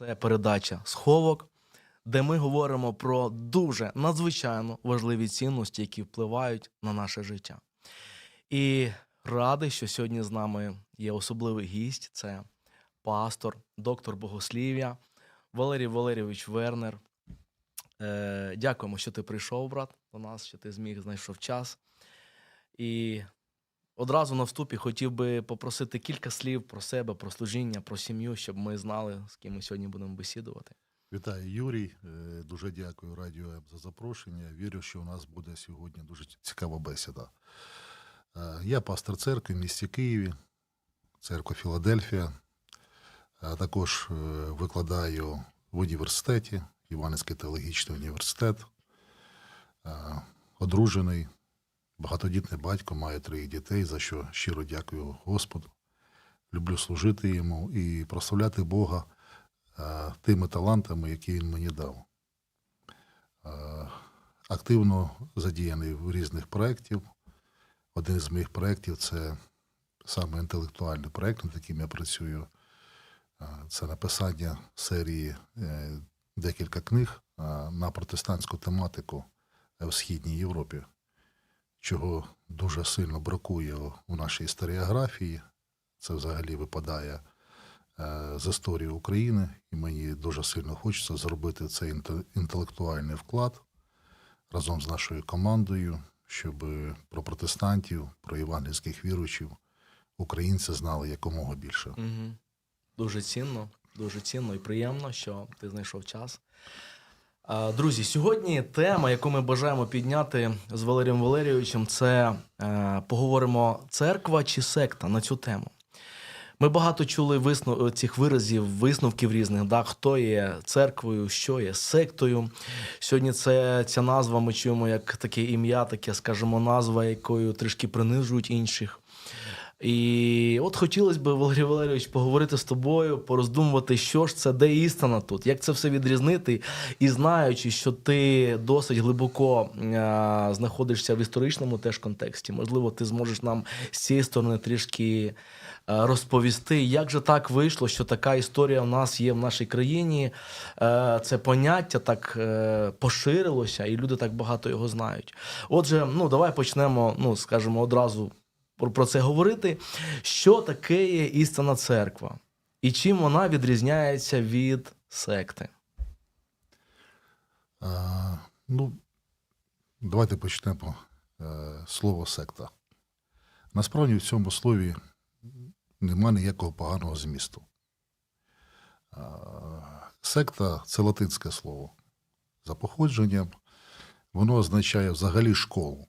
Це передача Сховок, де ми говоримо про дуже надзвичайно важливі цінності, які впливають на наше життя. І радий, що сьогодні з нами є особливий гість. Це пастор, доктор богослів'я Валерій Валерійович Вернер. Е, дякуємо, що ти прийшов, брат, до нас, що ти зміг знайшов час. І одразу на вступі хотів би попросити кілька слів про себе, про служіння, про сім'ю, щоб ми знали, з ким ми сьогодні будемо бесідувати. Вітаю, Юрій. Е, Дуже дякую Радіо за запрошення. Вірю, що у нас буде сьогодні дуже цікава бесіда. Е, Я пастор церкви в місті Києві, церква Філадельфія. Також е, викладаю в університеті, Іванський теологічний університет. Одружений, багатодітний батько, маю троїх дітей, за що щиро дякую Господу. Люблю служити йому і прославляти Бога е, тими талантами, які він мені дав. Е, Активно задіяний в різних проєктів. Один з моїх проєктів це саме інтелектуальний проєкт, над яким я працюю. Е, Це написання серії декілька книг на протестантську тематику в Східній Європі, чого дуже сильно бракує у нашій історіографії. Це взагалі випадає е, з історії України, і мені дуже сильно хочеться зробити цей інтелектуальний вклад разом з нашою командою, щоб про протестантів, про євангельських віруючих українці знали якомога більше. Угу. Дуже цінно, дуже цінно і приємно, що ти знайшов час. Друзі, сьогодні тема, яку ми бажаємо підняти з Валерієм Валерійовичем, це е, поговоримо церква чи секта на цю тему. Ми багато чули висну... цих виразів, висновків різних, да? хто є церквою, що є сектою. Сьогодні це, ця назва ми чуємо як таке ім'я, таке, скажімо, назва, якою трішки принижують інших. І от хотілося б, Валерій Валерійович, поговорити з тобою, пороздумувати, що ж це, де істина тут, як це все відрізнити, і знаючи, що ти досить глибоко е, знаходишся в історичному теж контексті, можливо, ти зможеш нам з цієї сторони трішки е, розповісти, як же так вийшло, що така історія в нас є в нашій країні. Е, це поняття так е, поширилося, і люди так багато його знають. Отже, ну давай почнемо, ну скажімо, одразу про, це говорити. Що таке є істинна церква? І чим вона відрізняється від секти? А, ну, давайте почнемо е, слово секта. Насправді в цьому слові нема ніякого поганого змісту. Секта це латинське слово. За походженням воно означає взагалі школу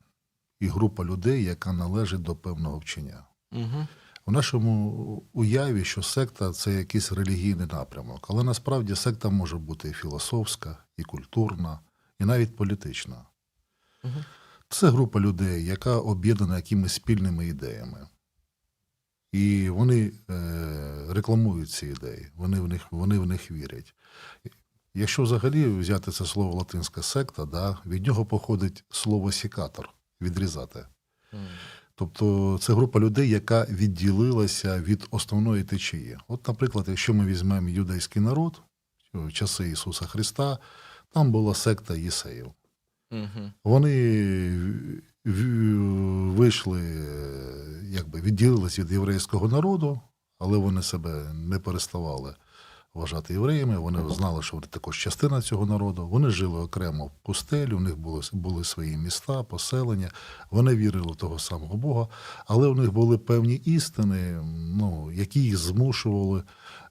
і група людей, яка належить до певного вчення. Угу. У нашому уяві, що секта це якийсь релігійний напрямок, але насправді секта може бути і філософська, і культурна, і навіть політична. Угу. Це група людей, яка об'єднана якимись спільними ідеями. І вони е, рекламують ці ідеї, вони в, них, вони в них вірять. Якщо взагалі взяти це слово латинська секта, да, від нього походить слово сікатор відрізати. Тобто це група людей, яка відділилася від основної течії. От, наприклад, якщо ми візьмемо юдейський народ в часи Ісуса Христа, там була секта Єсеїв. Угу. Вони вийшли, якби відділилися від єврейського народу, але вони себе не переставали вважати євреями. Вони знали, що вони також частина цього народу. Вони жили окремо в пустелі, у них були, були свої міста, поселення. Вони вірили в того самого Бога, але у них були певні істини, ну, які їх змушували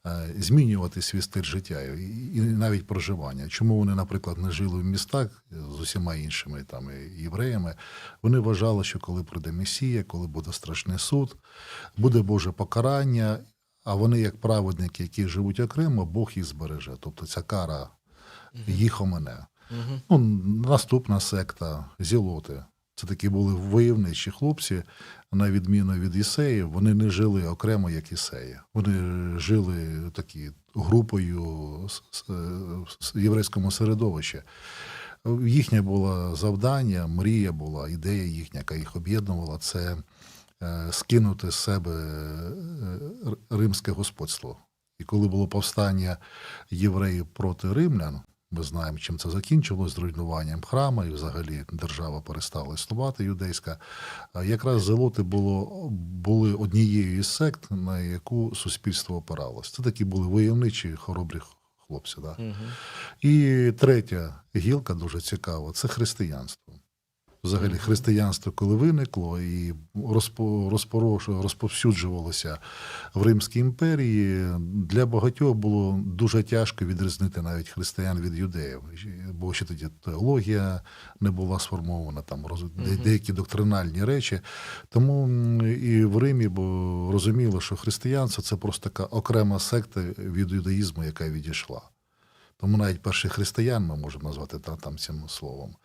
е, змінювати свій стиль життя і, і навіть проживання. Чому вони, наприклад, не жили в містах з усіма іншими там євреями? Вони вважали, що коли прийде Месія, коли буде страшний суд, буде Боже покарання. А вони, як праведники, які живуть окремо, Бог їх збереже. Тобто ця кара їх омене. Угу. Ну, наступна секта зілоти. Це такі були войовничі хлопці, на відміну від Ісеїв, вони не жили окремо, як Ісеї. Вони жили такі групою с- в єврейському середовищі. Їхнє було завдання, мрія була, ідея їхня, яка їх об'єднувала, це е, скинути з себе е, римське господство І коли було повстання євреїв проти римлян, ми знаємо, чим це закінчилось зруйнуванням храму, і взагалі держава перестала існувати юдейська. Якраз зелоти було, були однією із сект, на яку суспільство опиралось. Це такі були войовничі, хоробрі хлопці. Да? Угу. І третя гілка дуже цікава це християнство. Взагалі, християнство, коли виникло і розпо, розповсюджувалося в Римській імперії, для багатьох було дуже тяжко відрізнити навіть християн від юдеїв. Бо ще тоді теологія не була сформована, там деякі доктринальні речі. Тому і в Римі бо розуміло, що християнство це просто така окрема секта від юдаїзму, яка відійшла. Тому навіть перших християн ми можемо назвати та- там цим словом.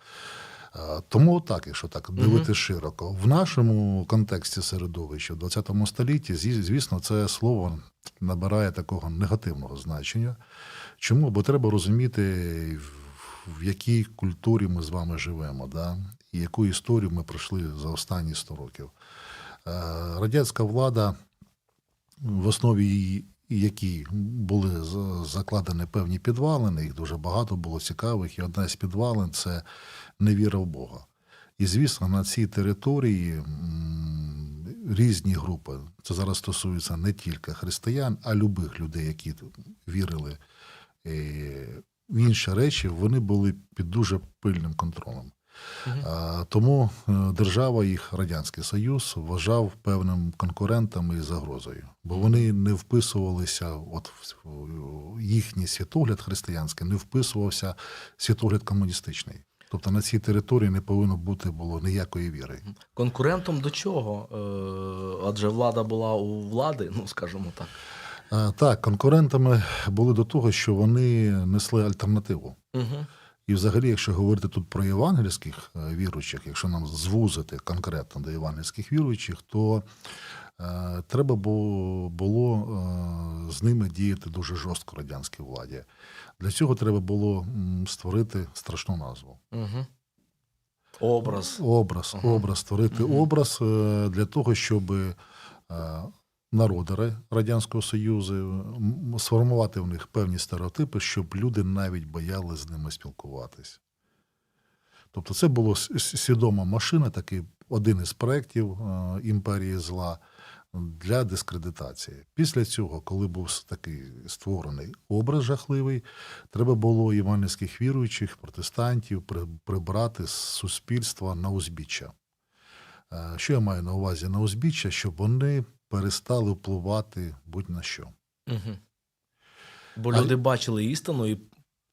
Е, Тому так, якщо так дивитися широко, в нашому контексті середовища в 20 столітті, звісно, це слово набирає такого негативного значення. Чому? Бо треба розуміти, в- в якій культурі ми з вами живемо, да? і яку історію ми пройшли за останні 100 років. Е, Радянська влада, в основі її які були закладені певні підвалини, їх дуже багато було цікавих, і одна з підвалин це невіра в Бога. І, звісно, на цій території різні групи. Це зараз стосується не тільки християн, а любих людей, які вірили е, в інші речі, вони були під дуже пильним контролем. Тому е, держава, їх Радянський Союз, вважав певним конкурентами і загрозою, бо вони не вписувалися, от їхній світогляд християнський не вписувався світогляд комуністичний. Тобто на цій території не повинно бути було ніякої віри. Конкурентом до чого? Е, адже влада була у влади, ну скажімо так. Так, конкурентами були до того, що вони несли альтернативу. Угу. І взагалі, якщо говорити тут про євангельських е, віруючих, якщо нам звузити конкретно до євангельських віруючих, то е, треба було, е, з ними діяти дуже жорстко радянській владі. Для цього треба було створити страшну назву. Угу. Образ. Образ, Ага. образ, створити Мгм. образ е, для того, щоб е, народи Радянського Союзу сформувати в них певні стереотипи, щоб люди навіть боялися з ними спілкуватись. Тобто, це була свідома машина, такий один із проєктів е, імперії зла для дискредитації. Після цього, коли був такий створений образ жахливий, треба було євангельських віруючих, протестантів прибрати з суспільства на узбіччя. Е, Що я маю на увазі на узбіччя, щоб вони перестали впливати будь-на що. Угу. Бо А- люди бачили істину і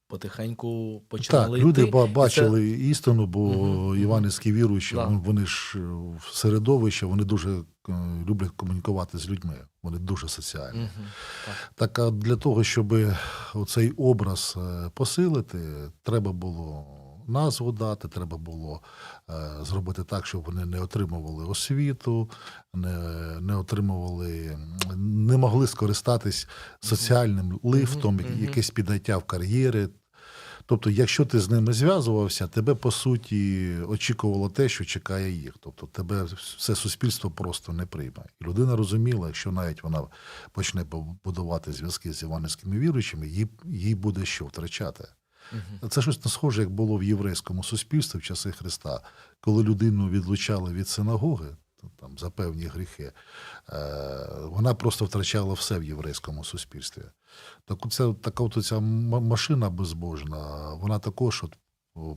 потихеньку починали Так, люди йти. ба- І це- бачили істину, бо мгм. євангельські віруючі, Да. вони ж е, в середовищі, вони дуже е, люблять комунікувати з людьми. Вони дуже соціальні. Мгм. Так. Так а для того, щоб цей образ е, посилити, треба було назву дати, треба було е, зробити так, щоб вони не отримували освіту, не, не отримували, не могли скористатись соціальним лифтом, якесь підняття в кар'єри. Тобто, якщо ти з ними зв'язувався, тебе по суті очікувало те, що чекає їх. Тобто, тебе все суспільство просто не прийме. І людина розуміла, якщо навіть вона почне будувати зв'язки з іванівськими віруючими, їй, їй буде що втрачати. Це щось не схоже, як було в єврейському суспільстві в часи Христа, коли людину відлучали від синагоги там, за певні гріхи, е, вона просто втрачала все в єврейському суспільстві. Так оця, така от ця машина безбожна, вона також от,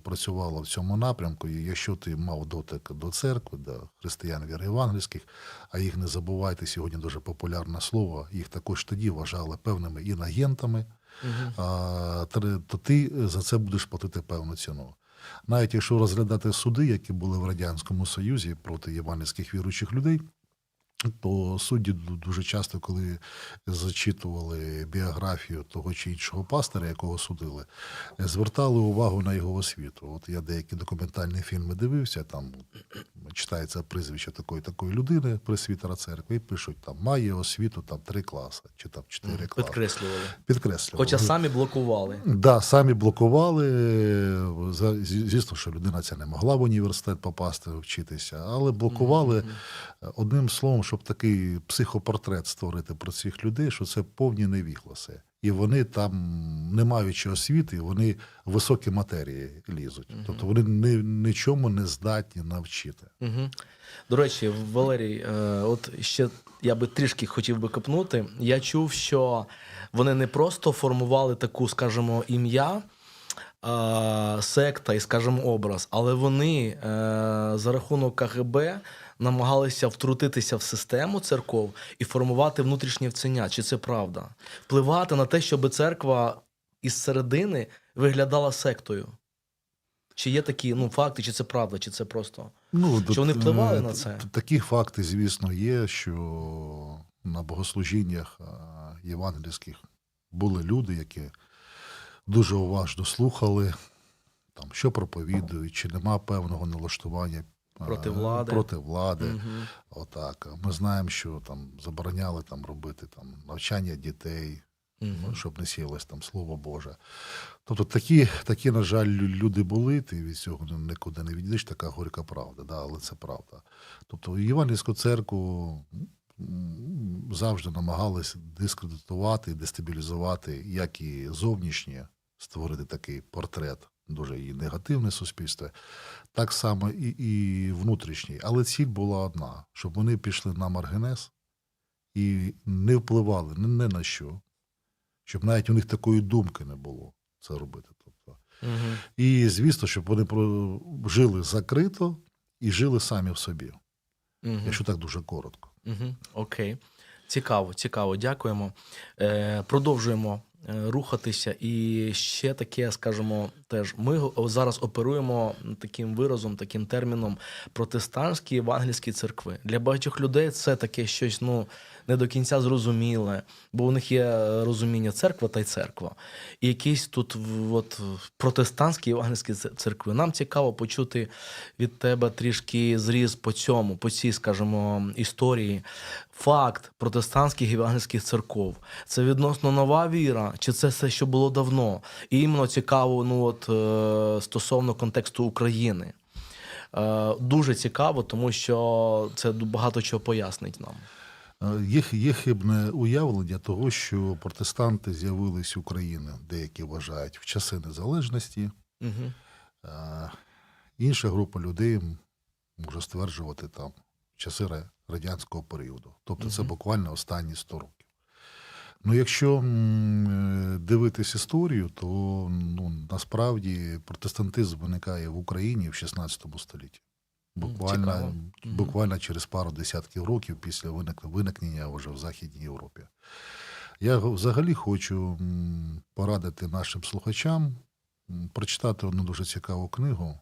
працювала в цьому напрямку. І якщо ти мав дотик до церкви, до християн віри євангельських, а їх не забувайте, сьогодні дуже популярне слово, їх також тоді вважали певними інагентами. А, то ти за це будеш платити певну ціну. Навіть якщо розглядати суди, які були в Радянському Союзі проти євангельських віруючих людей, то судді дуже часто, коли зачитували біографію того чи іншого пастора, якого судили, звертали увагу на його освіту. От я деякі документальні фільми дивився, там читається прізвище такої такої людини, пресвітера церкви, і пишуть там має освіту там три класи чи там чотири класи. Підкреслювали. Підкреслювали. Хоча самі блокували. Да, самі блокували, за- звісно, що людина ця не могла в університет попасти, вчитися, але блокували Мгм. е, одним словом, щоб такий психопортрет створити про цих людей, що це повні невігласи. І вони там, не маючи освіти, вони в високі матерії лізуть. Мгм. Тобто вони ні, нічому не здатні навчити. Угу. До речі, Валерій, е, от ще я би трішки хотів би копнути. Я чув, що вони не просто формували таку, скажімо, ім'я. е, Секта і, скажімо, образ, але вони е, за рахунок КГБ намагалися втрутитися в систему церков і формувати внутрішнє вцення. Чи це правда? Впливати на те, щоб церква із середини виглядала сектою. Чи є такі ну, факти, чи це правда, чи це просто. Ну, Що вони впливали е, на це? Такі факти, звісно, є, що на богослужіннях е, євангельських були люди, які дуже уважно слухали, там, що проповідують, чи нема певного налаштування Проти влади. проти влади. Мгм. Отак. Ми знаємо, що там забороняли там, робити там, навчання дітей, ну, щоб не сілось там слово Боже. Тобто такі, такі, на жаль, люди були, ти від цього нікуди не відійдеш, така горька правда, да, але це правда. Тобто Євангельську церкву завжди намагались дискредитувати, дестабілізувати, як і зовнішнє, створити такий портрет, дуже і негативне суспільство, так само і, і внутрішній. Але ціль була одна, щоб вони пішли на маргінез і не впливали ні, ні на що щоб навіть у них такої думки не було це робити. Тобто. Мгм. І звісно, щоб вони жили закрито і жили самі в собі, Мгм. якщо так дуже коротко. Угу. Окей. Цікаво, цікаво, дякуємо. Е, продовжуємо рухатися. І ще таке, скажімо, теж ми зараз оперуємо таким виразом, таким терміном протестантські євангельські церкви. Для багатьох людей це таке щось ну, не до кінця зрозуміле, бо у них є е, розуміння церква та й церква. І якісь тут от, протестантські євангельські церкви. Нам цікаво почути від тебе трішки зріз по цьому, по цій, скажімо, історії. Факт протестантських євангельських церков це відносно нова віра, чи це все, що було давно? І іменно цікаво, ну от е, стосовно контексту України. Е, дуже цікаво, тому що це багато чого пояснить нам. Е, Є, хибне уявлення того, що протестанти з'явились в Україні, деякі вважають, в часи незалежності. Угу. Інша група людей може стверджувати там в часи радянського періоду. Тобто це буквально останні 100 років. Ну, якщо е, дивитись історію, то ну, насправді протестантизм виникає в Україні в 16 столітті. Буквально, цікаво. Буквально через пару десятків років після виник- виникнення вже в Західній Європі. Я взагалі хочу порадити нашим слухачам прочитати одну дуже цікаву книгу,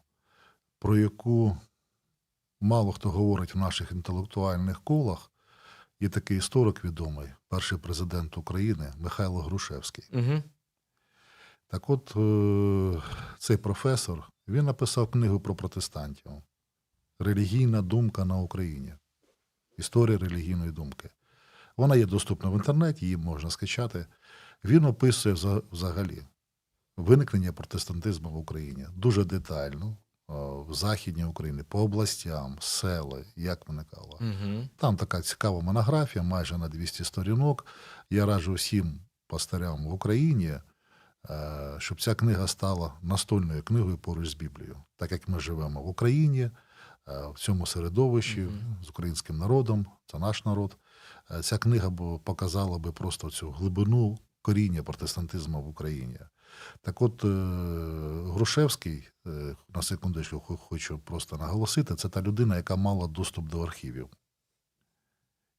про яку мало хто говорить в наших інтелектуальних колах. Є такий історик відомий, перший президент України Михайло Грушевський. Угу. Так от, е, цей професор він написав книгу про протестантів Релігійна думка на Україні. Історія релігійної думки. Вона є доступна в інтернеті, її можна скачати. Він описує взагалі виникнення протестантизму в Україні дуже детально, в Західній Україні, по областям, сели, як виникало. Угу. Там така цікава монографія, майже на 200 сторінок. Я раджу всім пастирям в Україні, е, щоб ця книга стала настольною книгою поруч з Біблією. Так як ми живемо в Україні, в цьому середовищі Мгм. з українським народом, це наш народ. е, Ця книга б показала би просто цю глибину коріння протестантизму в Україні. Так от, е, Грушевський, е, на секундочку хочу просто наголосити, це та людина, яка мала доступ до архівів.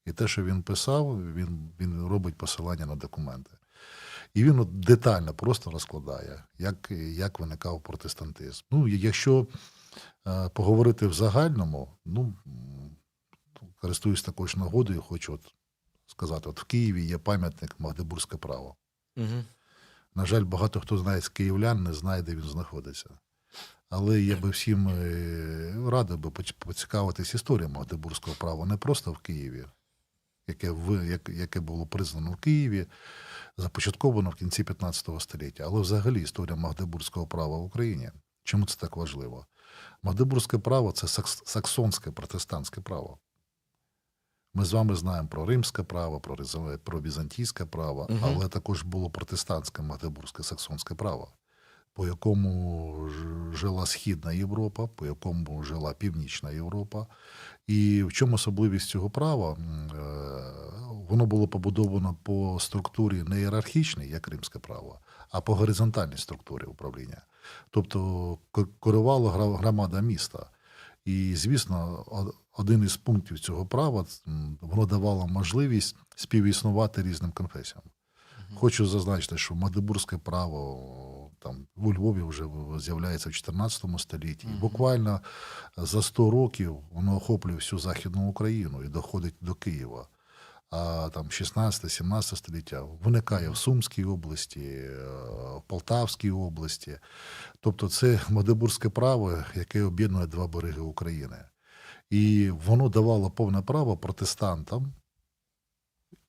І те, що він писав, він, він робить посилання на документи. І він от детально просто розкладає, як, як виникав протестантизм. Ну, якщо е, поговорити в загальному, ну, користуюсь також нагодою, хочу от сказати: от в Києві є пам'ятник Магдебурзьке право. Угу. На жаль, багато хто знає з київлян, не знає, де він знаходиться. Але я би всім е, радив би поцікавитись історією Магдебурзького права не просто в Києві, яке, в, як, яке було признано в Києві, започатковано в кінці 15 століття, але взагалі історія Магдебурзького права в Україні. Чому це так важливо? Магдебурзьке право це саксонське протестантське право. Ми з вами знаємо про римське право, про, про візантійське право, Мгм. але також було протестантське магдебурзьке саксонське право, по якому жила Східна Європа, по якому жила Північна Європа. І в чому особливість цього права? Е, Воно було побудовано по структурі не ієрархічній, як римське право, а по горизонтальній структурі управління. Тобто керувала громада міста. І, звісно, один із пунктів цього права воно давало можливість співіснувати різним конфесіям. Хочу зазначити, що Магдебурзьке право там у Львові вже з'являється в 14 столітті. І буквально за 100 років воно охоплює всю Західну Україну і доходить до Києва. А там 16-17 століття виникає в Сумській області, е, в Полтавській області. Тобто це Магдебурзьке право, яке об'єднує два береги України. І воно давало повне право протестантам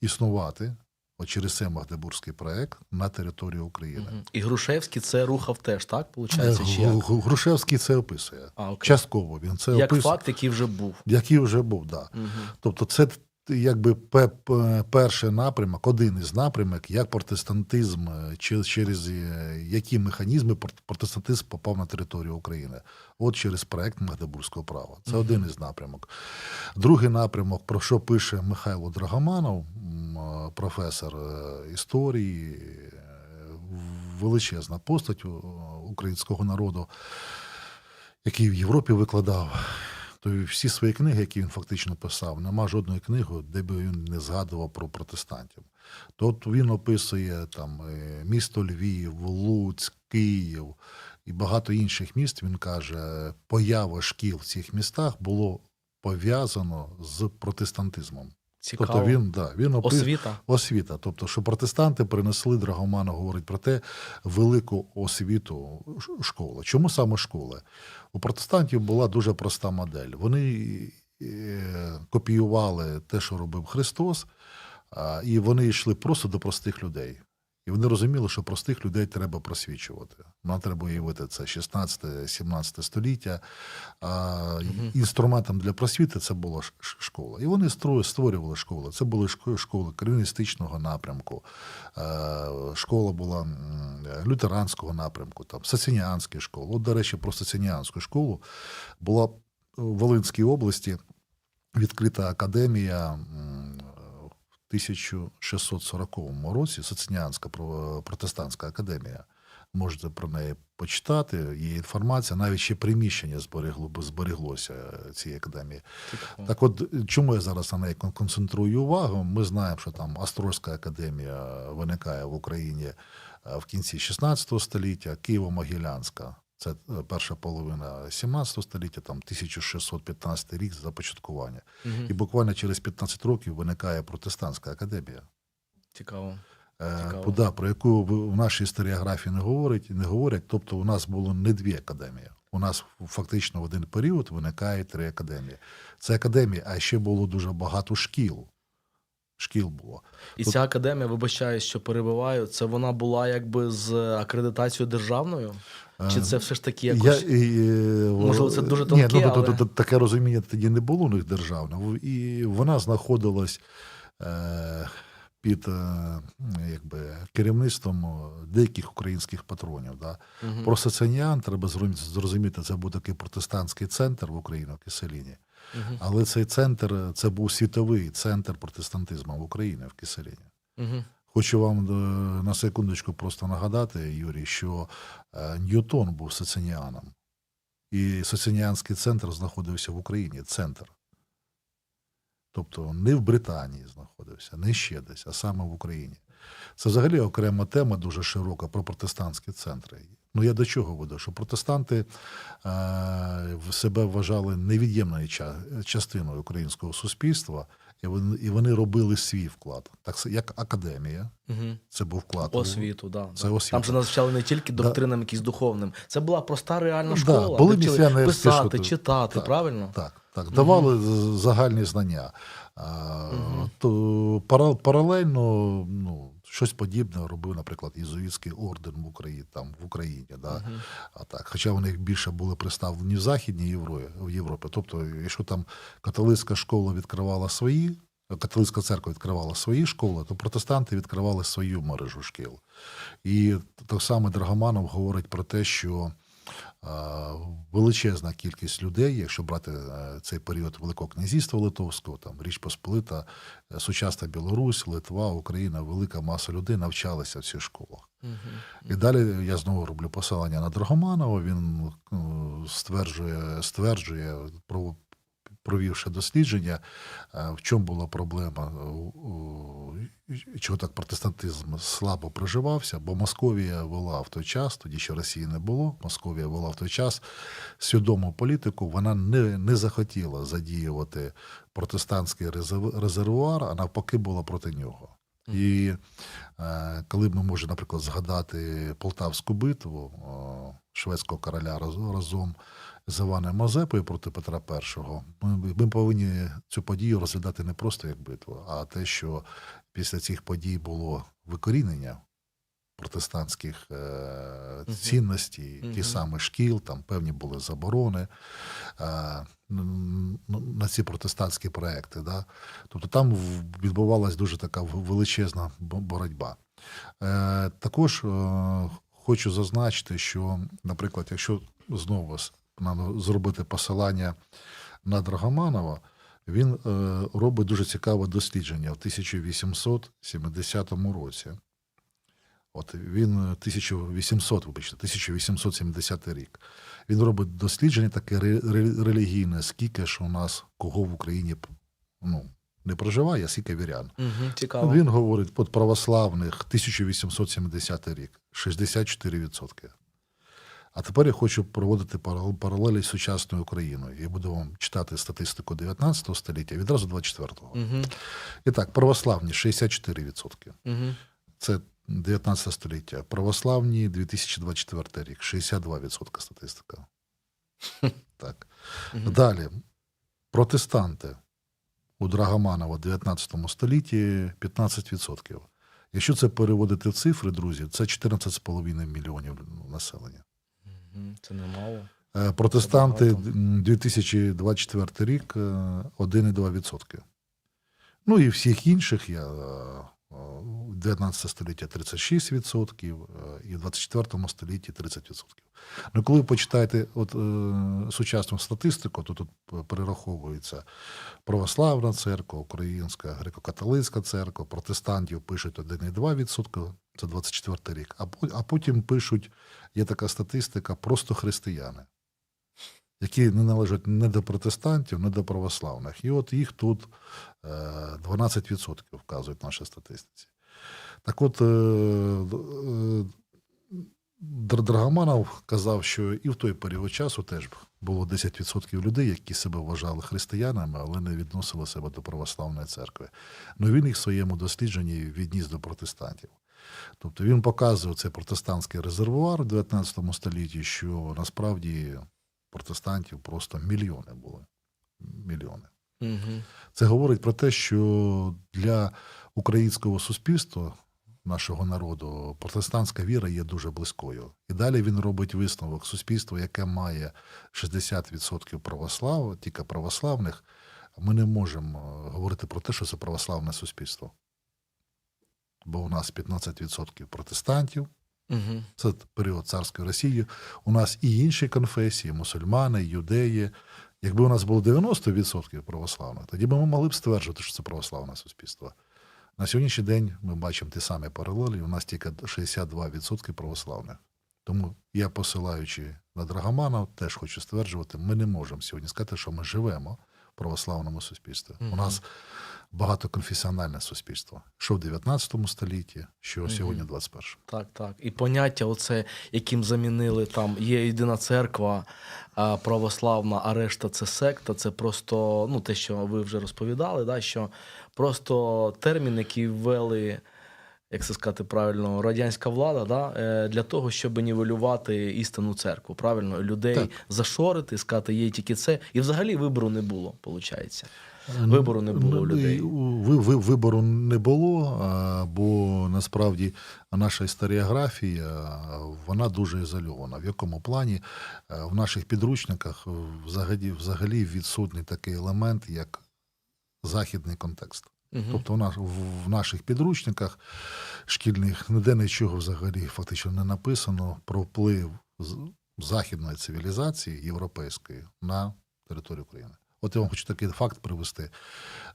існувати от через це Магдебурзький проект на території України. І Грушевський це рухав теж, так? Е, Получається, чи як? Гру- Грушевський це описує. А, окей. Частково він це Як описує, факт, який вже був. який вже був, да. Мгм. Тобто, це якби пе- пе- перший напрямок, один із напрямок, як протестантизм, е, через е, які механізми пр- протестантизм попав на територію України. От через проект Магдебурзького права. Це один із напрямок. Другий напрямок, про що пише Михайло Драгоманов, е, професор історії, величезна постать українського народу, який в Європі викладав. То всі свої книги, які він фактично писав, нема жодної книги, де би він не згадував про протестантів. Тобто він описує там е, місто Львів, Луцьк, Київ і багато інших міст. Він каже, поява шкіл в цих містах було пов'язано з протестантизмом. Цікаво. Тобто він, да, він опис... Освіта. Освіта. Тобто, що протестанти принесли, Драгомана, говорить про те, велику освіту школи. Чому саме школи? У протестантів була дуже проста модель. Вони е, копіювали те, що робив Христос, і вони йшли просто до простих людей. І вони розуміли, що простих людей треба просвічувати. Нам треба уявити це 16-17 століття. А інструментом для просвіти це була школа. І вони створювали школи. Це були школи кальвіністичного напрямку. Е, Школа була лютеранського напрямку, там сацініанські школи. От, до речі, про сацініанську школу була в Волинській області відкрита академія 1640 році, Соцініанська про- протестантська академія. Можете про неї почитати. Є інформація, навіть ще приміщення зберегло, збереглося цієї академії. Цікаво. Так от, чому я зараз на неї концентрую увагу? Ми знаємо, що там Острозька академія виникає в Україні е, в кінці 16 століття, Києво-Могилянська. Це е, перша половина 17 століття, там 1615 рік започаткування. Мгм. І буквально через 15 років виникає протестантська академія. Цікаво. Е, Цікаво. да, про яку в нашій історіографії не говорять, не говорять. Тобто, у нас було не дві академії. У нас фактично в один період виникає три академії. Це академії, а ще було дуже багато шкіл. Шкіл було. І Тут- ця академія, вибачаю, що перебиваю, це вона була якби з акредитацією державною? Чи Е, це все ж таки Я, якось. і, е, Можливо, це дуже ні, ну, то- то- але- то- таке розуміння тоді не було у них державне. І вона знаходилась е, під е, якби, керівництвом е, деяких українських патронів. Да. Мгм. Про Саценіан треба зрозуміти- це був такий протестантський центр в Україні, в Киселіні. Мгм. Але цей центр це був світовий центр протестантизму в Україні в Киселіні. Мгм. Хочу вам е, на секундочку просто нагадати, Юрій, що е, Ньютон був соціаніаном. І соціаніанський центр знаходився в Україні. Центр. Тобто не в Британії знаходився, не ще десь, а саме в Україні. Це взагалі окрема тема дуже широка про протестантські центри. Ну я до чого веду? Що протестанти е, в себе вважали невід'ємною частиною українського суспільства, і вони, і вони робили свій вклад. Так як академія, Угу. це був вклад. Освіту, да. Це да. освіту. Там же навчали не тільки Да. доктринам якісь духовним. Це була проста реальна Да, школа. були де вчили писати, читати, Так. правильно? Так, так. Давали угу. загальні знання. То паралельно ну, Щось подібне робив, наприклад, Єзуїтський орден в Україні, там, в Україні. Да? А так, хоча вони більше були представлені в Західній Європі, в Європі. Тобто, якщо там католицька школа відкривала свої, католицька церква відкривала свої школи, то протестанти відкривали свою мережу шкіл. І так само Драгоманов говорить про те, що величезна кількість людей, якщо брати е, цей період Великого князівства Литовського, там Річ Посполита, е, сучасна Білорусь, Литва, Україна, велика маса людей навчалися в цих школах. І далі я знову роблю посилання на Драгоманова. Він е, стверджує, стверджує, про- провівши дослідження, е, в чому була проблема, е, чого так протестантизм слабо приживався, бо Московія вела в той час, тоді ще Росії не було. Московія вела в той час свідому політику. Вона не, не захотіла задіювати протестантський резервуар, а навпаки була проти нього. І е, коли ми можемо, наприклад, згадати Полтавську битву шведського короля разом з Іваном Мазепою проти Петра І, ми, ми повинні цю подію розглядати не просто як битву, а те, що після цих подій було викорінення протестантських е, цінностей, Мгм. ті самі шкіл, там певні були заборони е, на ці протестантські проекти. Да? Тобто там в- відбувалась дуже така величезна боротьба. Е, також е, хочу зазначити, що, наприклад, якщо знову нам зробити посилання на Драгоманова, він е, робить дуже цікаве дослідження в 1870 році. От він е, 1800, вибачте, 1870 рік. Він робить дослідження таке ре- ре- релігійне, скільки ж у нас кого в Україні ну, не проживає, а скільки вірян. Угу, цікаво. Він говорить, от православних 1870 рік 64%. А тепер я хочу проводити паралелі з сучасною Україною. Я буду вам читати статистику 19 століття, відразу 24-го. Угу, І так, православні 64%. угу. Це 19 століття. Православні 2024 рік 62% статистика. Так. Мгм. Далі. Протестанти у Драгоманова в 19 столітті 15%. Якщо це переводити в цифри, друзі, це 14,5 мільйонів населення. Це немало. Е, Протестанти 2024 рік е, 1,2%. Ну і всіх інших я е, е, 19 століття 36% е, і в 24 столітті 30%. Ну, коли ви почитаєте от, е, сучасну статистику, то тут перераховується православна церква, українська, греко-католицька церква, протестантів пишуть 1,2%, це 24 рік. А, потім пишуть, є така статистика, просто християни, які не належать не до протестантів, не до православних. І от їх тут е, 12% вказують наші статистиці. Так от, е, е, Драгоманов казав, що і в той період часу теж було 10% людей, які себе вважали християнами, але не відносили себе до православної церкви. Ну він їх в своєму дослідженні відніс до протестантів. Тобто він показує цей протестантський резервуар в 19 столітті, що насправді протестантів просто мільйони були. Мільйони. Угу. Це говорить про те, що для українського суспільства, нашого народу, протестантська віра є дуже близькою. І далі він робить висновок суспільства, яке має 60% православ, тільки православних. Ми не можемо е, говорити про те, що це православне суспільство. Бо у нас 15% протестантів, Угу. це період царської Росії. У нас і інші конфесії, мусульмани, юдеї. Якби у нас було 90% православних, тоді б ми могли б стверджувати, що це православне суспільство. На сьогоднішній день ми бачимо ті самі паралелі, у нас тільки 62% православних. Тому я, посилаючи на Драгоманов, теж хочу стверджувати, ми не можемо сьогодні сказати, що ми живемо в православному суспільстві. У нас багатоконфесіональне суспільство, що в 19 столітті, що сьогодні в 21. Так, так. І поняття, оце, яким замінили там є єдина церква православна, а решта це секта. Це просто ну, те, що ви вже розповідали, да, що просто термін, який ввели як це сказати правильно, радянська влада, да, е, для того, щоб нівелювати істинну церкву, правильно, людей Так. зашорити, сказати, є тільки це. І взагалі вибору не було, виходить. Вибору не було у Ну, людей. ви- ви- Вибору не було, бо насправді наша історіографія вона дуже ізольована. В якому плані в наших підручниках е, взагалі, взагалі відсутній такий елемент, як західний контекст. Угу. Тобто в, наш, в- в наших підручниках шкільних ніде нічого взагалі фактично не написано про вплив західної цивілізації європейської на територію України. От я вам хочу такий факт привести.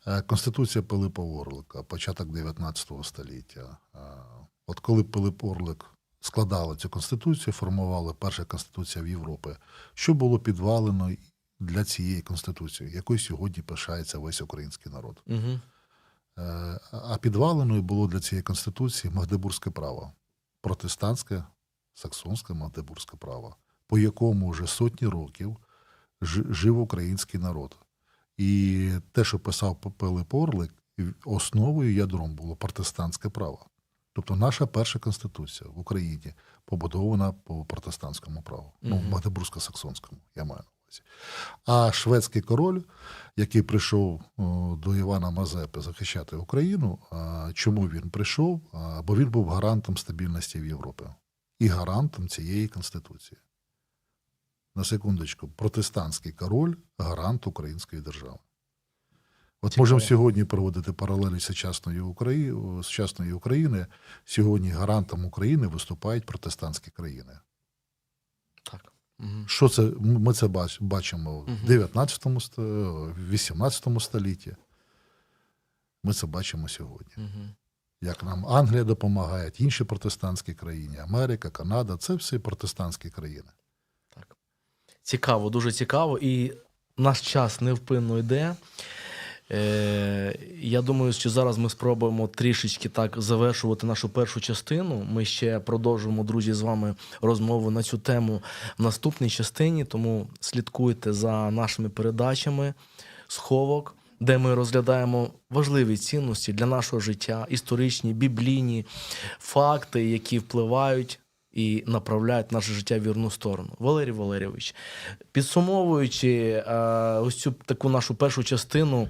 Е, Конституція Пилипа Орлика, початок 19 століття. Е, От коли Пилип Орлик складали цю конституцію, формували перша конституція в Європі, що було підвалено для цієї конституції, якою сьогодні пишається весь український народ. Угу. А підваленою було для цієї конституції Магдебурзьке право, протестантське, саксонське Магдебурзьке право, по якому вже сотні років жив український народ. І те, що писав Пилип Орлик, основою ядром було протестантське право. Тобто наша перша конституція в Україні побудована по протестантському праву, ну, Мгм. Магдебурзько-саксонському, я маю на увазі. А шведський король, який прийшов до Івана Мазепи захищати Україну, чому він прийшов? Бо він був гарантом стабільності в Європі і гарантом цієї конституції. На секундочку, протестантський король гарант української держави. От Цікаво. можемо сьогодні проводити паралелі сучасної України, сучасної України. Сьогодні гарантом України виступають протестантські країни. Так. Угу. Що це? Ми це бач- бачимо в 19 ст- 18 столітті. Ми це бачимо сьогодні. Угу. Як нам Англія допомагає, інші протестантські країни, Америка, Канада це всі протестантські країни. Цікаво, дуже цікаво. І наш час невпинно йде. Е, я думаю, що зараз ми спробуємо трішечки так завершувати нашу першу частину. Ми ще продовжимо, друзі, з вами розмову на цю тему в наступній частині. Тому слідкуйте за нашими передачами сховок, де ми розглядаємо важливі цінності для нашого життя, історичні, біблійні факти, які впливають і направляють наше життя в вірну сторону. Валерій Валерійович, підсумовуючи е, ось цю таку нашу першу частину,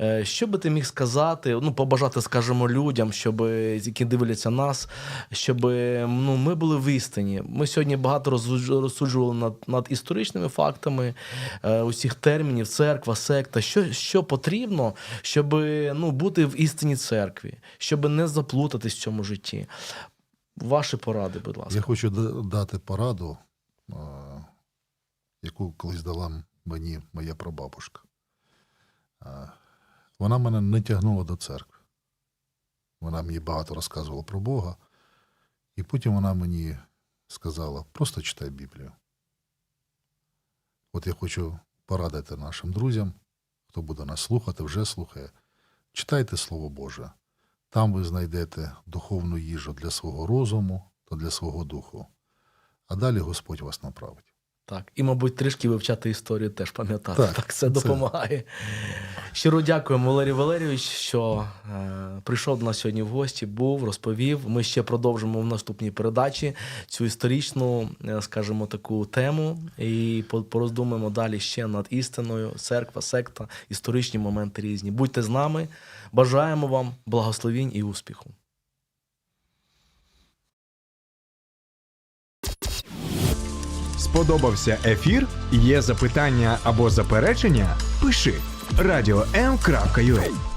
е, що би ти міг сказати, ну, побажати, скажімо, людям, щоб, які дивляться нас, щоб ну, ми були в істині. Ми сьогодні багато розсуджу- розсуджували над, над історичними фактами е, усіх термінів, церква, секта. Що, що потрібно, щоб ну, бути в істині церкві, щоб не заплутатись в цьому житті. Ваші поради, будь ласка. Я хочу дати пораду, яку колись дала мені моя прабабушка. Вона мене не тягнула до церкви. Вона мені багато розказувала про Бога, і потім вона мені сказала: просто читай Біблію. От я хочу порадити нашим друзям, хто буде нас слухати, вже слухає. Читайте Слово Боже. Там ви знайдете духовну їжу для свого розуму та для свого духу. А далі Господь вас направить. Так, і, мабуть, трішки вивчати історію теж пам'ятати. Так, Так, це це- допомагає. Щиро дякуємо, Валерій Валерійович, що е, прийшов до нас сьогодні в гості, був, розповів. Ми ще продовжимо в наступній передачі цю історичну, е, скажімо, таку тему і по- пороздумаємо далі ще над істиною, церква, секта, історичні моменти різні. Будьте з нами. Бажаємо вам благословінь і успіху. Сподобався ефір? Є запитання або заперечення? Пиши радіом.ua